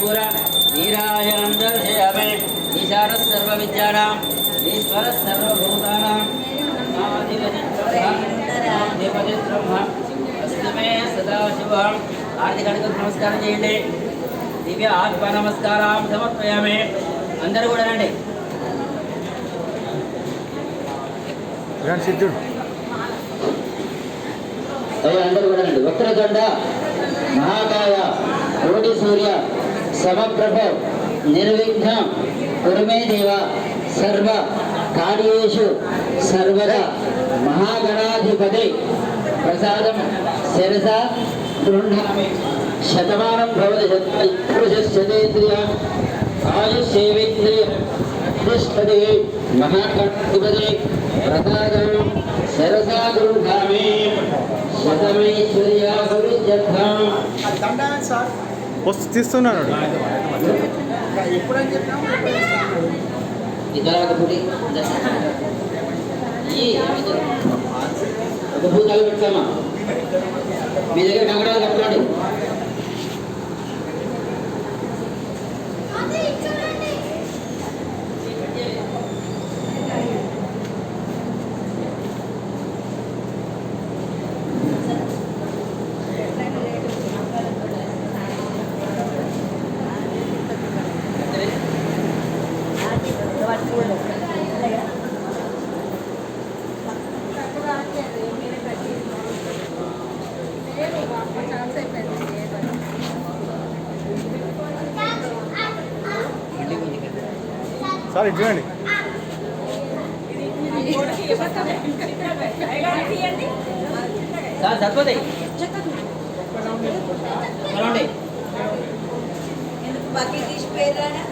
కర్పూర నీరాజనం దర్శయామి ఈశాన సర్వ విద్యానాం ఈశ్వర సర్వభూతానాం దేవతి బ్రహ్మ అస్తమే సదాశివం ఆర్థిక నమస్కారం చేయండి. దివ్య ఆత్మ నమస్కారం సమర్పయామి. అందరూ కూడా రండి. సిద్ధుడు. అందరూ కూడా రండి. వక్రదండ మహాకాయ కోటి సూర్య సమప్రభ నిర్విఘ్న కురుమే దేవ సర్వ కార్యేషు సర్వదా మహాగణాధిపతి. ప్రసాదం శిరస గృహ్ణామి శతమానం భవతి శతేంద్రియ ఆయుష్యేవేంద్రియ తిష్టతి మహాగణాధిపతి ప్రసాదం శిరసా గృహ్ణామి శతమైశ్వర్యాభివృద్ధ్యర్థం దండాన్ని వస్తు తీస్తున్నాడు ఈ మీ దగ్గర కంకణాలు కట్టుకోండి. సార్ ఇటు చూడండి. సార్ సరిపోతాయి. బకెట్ తీసిపోయారా పక్క